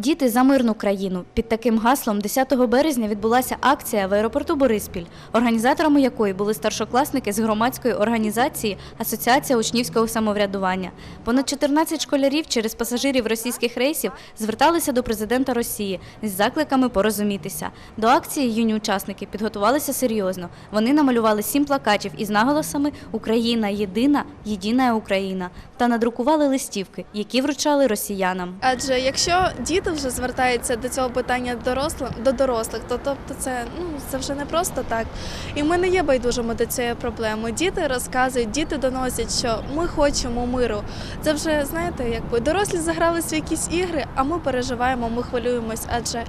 Діти за мирну країну. Під таким гаслом 10 березня відбулася акція в аеропорту Бориспіль, організаторами якої були старшокласники з громадської організації Асоціація учнівського самоврядування. Понад 14 школярів через пасажирів російських рейсів зверталися до президента Росії з закликами порозумітися. До акції юні учасники підготувалися серйозно. Вони намалювали сім плакатів із наголосами Україна єдина, єдина Україна та надрукували листівки, які вручали росіянам. Адже якщо діти вже звертаються до цього питання дорослим до дорослих, то тобто це ну це вже не просто так. І ми не є байдужими до цієї проблеми. Діти розказують, діти доносять, що ми хочемо миру. Це вже знаєте, якби дорослі загралися в якісь ігри, а ми переживаємо, ми хвилюємось. Адже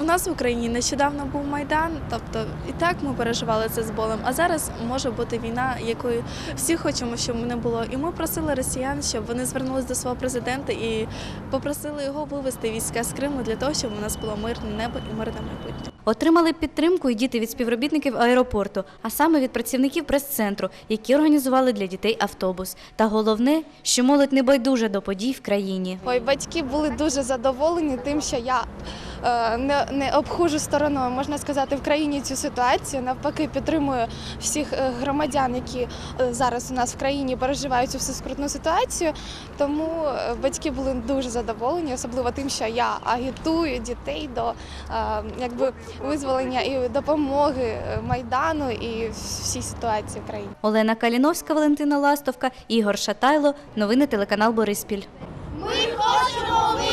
у нас в Україні нещодавно був майдан, тобто і так ми переживали це з болем. А зараз може бути війна, якою всі хочемо, щоб не було. І ми просили росіян, щоб вони звернулись до свого президента і попросили його вивести війська з Криму для того, щоб у нас було мирне небо і мирне майбутнє. Отримали підтримку і діти від співробітників аеропорту, а саме від працівників прес-центру, які організували для дітей автобус. Та головне, що молодь не байдужа до подій в країні. Ой, батьки були дуже задоволені тим, що я не, не обхожу стороною, можна сказати, в країні цю ситуацію. Навпаки, підтримую всіх е, громадян, які е, зараз у нас в країні переживають цю всю скрутну ситуацію. Тому е, батьки були дуже задоволені, особливо тим, що я агітую дітей до е, якби визволення і допомоги е, майдану і всій ситуації в країні. Олена Каліновська, Валентина Ластовка, Ігор Шатайло. Новини телеканал Бориспіль. Ми хочемо